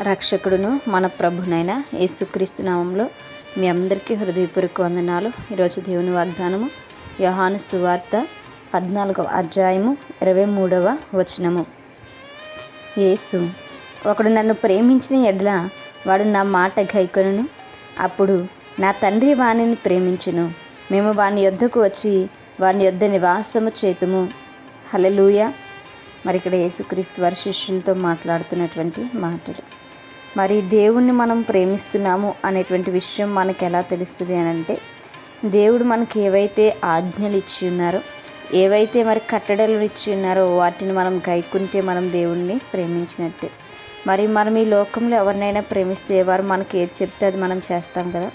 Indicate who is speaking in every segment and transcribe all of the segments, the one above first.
Speaker 1: రక్షకుడును మన ప్రభునైన యేసుక్రీస్తు నామంలో మీ అందరికీ హృదయపూర్వక వందనాలు. ఈరోజు దేవుని వాగ్దానము యోహాను సువార్త పద్నాలుగవ అధ్యాయము ఇరవై మూడవ వచనము. యేసు ఒకడు నన్ను ప్రేమించిన ఎడ్ల వాడు నా మాట గైకొనును. అప్పుడు నా తండ్రి వాణిని ప్రేమించును. మేము వాని యొద్దకు వచ్చి వాని యొద్ద నివాసము చేతుము. హలలుయ మరి ఇక్కడ యేసుక్రీస్తు వారి శిష్యులతో మాట్లాడుతున్నటువంటి మాటలు. మరి దేవుణ్ణి మనం ప్రేమిస్తున్నాము అనేటువంటి విషయం మనకు ఎలా తెలుస్తుంది అని అంటే దేవుడు మనకి ఏవైతే ఆజ్ఞలు ఇచ్చి ఉన్నారో ఏవైతే మరి కట్టడలు ఇచ్చి ఉన్నారో వాటిని మనం గైకుంటే మనం దేవుణ్ణి ప్రేమించినట్టే. మరి మనం ఈ లోకంలో ఎవరినైనా ప్రేమిస్తే వారు మనకి ఏది చెప్తే అది మనం చేస్తాం కదా.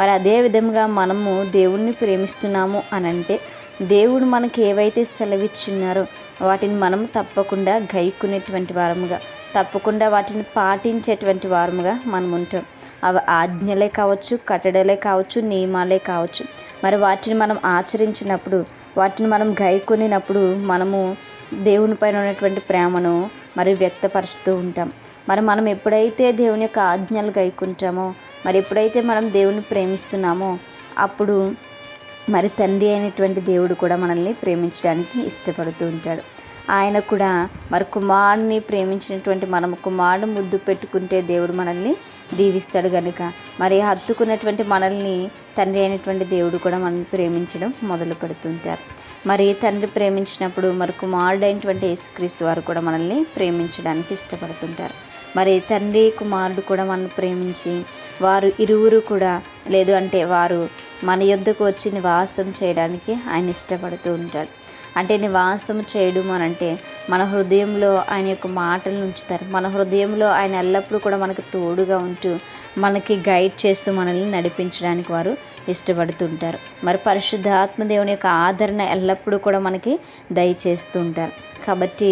Speaker 1: మరి అదే విధంగా మనము దేవుణ్ణి ప్రేమిస్తున్నాము అని అంటే దేవుడు మనకి ఏవైతే సెలవిచ్చున్నారో వాటిని మనం తప్పకుండా గైకునేటువంటి వారముగా తప్పకుండా వాటిని పాటించేటువంటి వారముగా మనం ఉంటాం అవి ఆజ్ఞలే కావచ్చు కట్టడలే కావచ్చు నియమాలే కావచ్చు. మరి వాటిని మనం ఆచరించినప్పుడు వాటిని మనం గైకొనినప్పుడు మనము దేవుని పైన ఉన్నటువంటి ప్రేమను మరి వ్యక్తపరుస్తూ ఉంటాం. మరి మనం ఎప్పుడైతే దేవుని యొక్క ఆజ్ఞలు గైకుంటామో మరి ఎప్పుడైతే మనం దేవుని ప్రేమిస్తున్నామో అప్పుడు మరి తండ్రి అయినటువంటి దేవుడు కూడా మనల్ని ప్రేమించడానికి ఇష్టపడుతూ ఉంటాడు. ఆయన కూడా మరి కుమారుని ప్రేమించినటువంటి మనము కుమారుడు ముద్దు పెట్టుకుంటే దేవుడు మనల్ని దీవిస్తాడు కనుక మరి హత్తుకున్నటువంటి మనల్ని తండ్రి అయినటువంటి దేవుడు కూడా మనల్ని ప్రేమించడం మొదలు పెడుతుంటారు. మరి తండ్రి ప్రేమించినప్పుడు మరి కుమారుడైనటువంటి యేసుక్రీస్తు వారు కూడా మనల్ని ప్రేమించడానికి ఇష్టపడుతుంటారు. మరి తండ్రి కుమారుడు కూడా మనల్ని ప్రేమించి వారు ఇరువురు కూడా లేదు అంటే వారు మన యొద్దకు వచ్చి నివాసం చేయడానికి ఆయన ఇష్టపడుతూ ఉంటాడు. అంటే నివాసం చేయడం అని అంటే మన హృదయంలో ఆయన యొక్క మాటలు ఉంచుతారు. మన హృదయంలో ఆయన ఎల్లప్పుడూ కూడా మనకు తోడుగా ఉంటూ మనకి గైడ్ చేస్తూ మనల్ని నడిపించడానికి వారు ఇష్టపడుతుంటారు మరి పరిశుద్ధాత్మ దేవుని యొక్క ఆదరణ ఎల్లప్పుడూ కూడా మనకి దయచేస్తూ ఉంటారు. కాబట్టి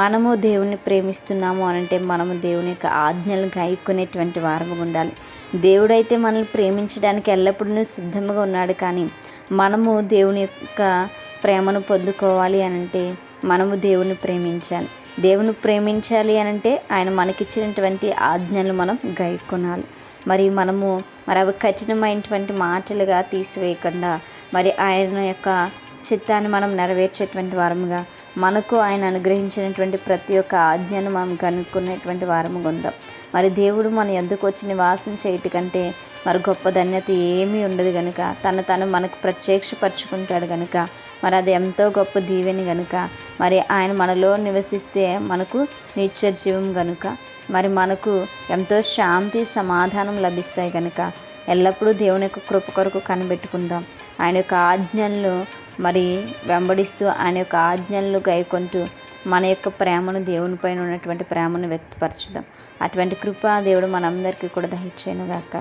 Speaker 1: మనము దేవుని ప్రేమిస్తున్నాము అని అంటే మనము దేవుని యొక్క ఆజ్ఞలను గాయకునేటువంటి వారంగా ఉండాలి. దేవుడైతే మనల్ని ప్రేమించడానికి ఎల్లప్పుడూ సిద్ధంగా ఉన్నాడు కానీ మనము దేవుని యొక్క ప్రేమను పొందుకోవాలి అని అంటే మనము దేవుని ప్రేమించాలి. దేవుని ప్రేమించాలి అని అంటే ఆయన మనకిచ్చినటువంటి ఆజ్ఞలు మనం గైకొనాలి మరి మనము మరి అవి కఠినమైనటువంటి మాటలుగా తీసివేయకుండా మరి ఆయన యొక్క చిత్తాన్ని మనం నెరవేర్చేటువంటి వారముగా మనకు ఆయన అనుగ్రహించినటువంటి ప్రతి ఒక్క ఆజ్ఞను మనం కనుక్కునేటువంటి వారము ఉందాం మరి దేవుడు మన ఎందుకు వచ్చి నివాసం చేయటం కంటే మరి గొప్ప ధన్యత ఏమీ ఉండదు కనుక తను తను మనకు ప్రత్యక్షపరుచుకుంటాడు కనుక మరి అది ఎంతో గొప్ప దీవెని కనుక మరి ఆయన మనలో నివసిస్తే మనకు నిత్య జీవం కనుక మరి మనకు ఎంతో శాంతి సమాధానం లభిస్తాయి కనుక ఎల్లప్పుడూ దేవుని యొక్క కృప కొరకు కనిపెట్టుకుందాం. ఆయన యొక్క ఆజ్ఞలను మరి వెంబడిస్తూ ఆయన యొక్క ఆజ్ఞలను గైకొంటూ మన యొక్క ప్రేమను దేవుని పైన ఉన్నటువంటి ప్రేమను వ్యక్తపరచుదాం. అటువంటి కృప దేవుడు మనందరికీ కూడా దయచేయను గాక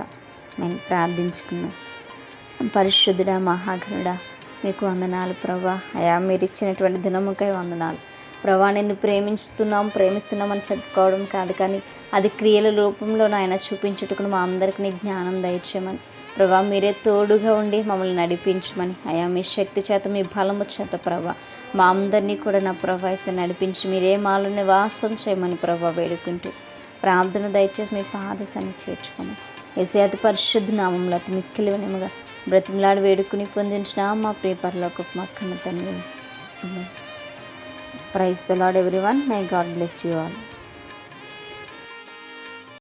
Speaker 1: నేను ప్రార్థించుకున్నాను పరిశుద్ధుడా మహాగణుడా మీకు వందనాలు ప్రభా. అయా మీరు ఇచ్చినటువంటి దినముకై వందనాలు. ప్రభా నిన్ను ప్రేమిస్తున్నాం ప్రేమిస్తున్నామని చెప్పుకోవడం కాదు కానీ అది క్రియల రూపంలో నాయన చూపించుటకు మా అందరికి నీ జ్ఞానం దయచేయమని ప్రభా మీరే తోడుగా ఉండి మమ్మల్ని నడిపించమని. అయా మీ శక్తి చేత మీ బలము చేత ప్రభా మా అందరినీ కూడా నా ప్రభావిత నడిపించి మీరే మాలో నివాసం చేయమని ప్రభా వేడుకుంటూ ప్రార్థన దయచేసి మీ పాద సన్ని చేర్చుకోమని ఏసే అతి పరిశుద్ధ నామంలో అతి మిక్కిలి వినముగా బ్రతిమలాడు వేడుకుని పొందించిన మా పేపర్లో ఒక మక్కన తండ్రి. Praise the lord everyone my god bless you all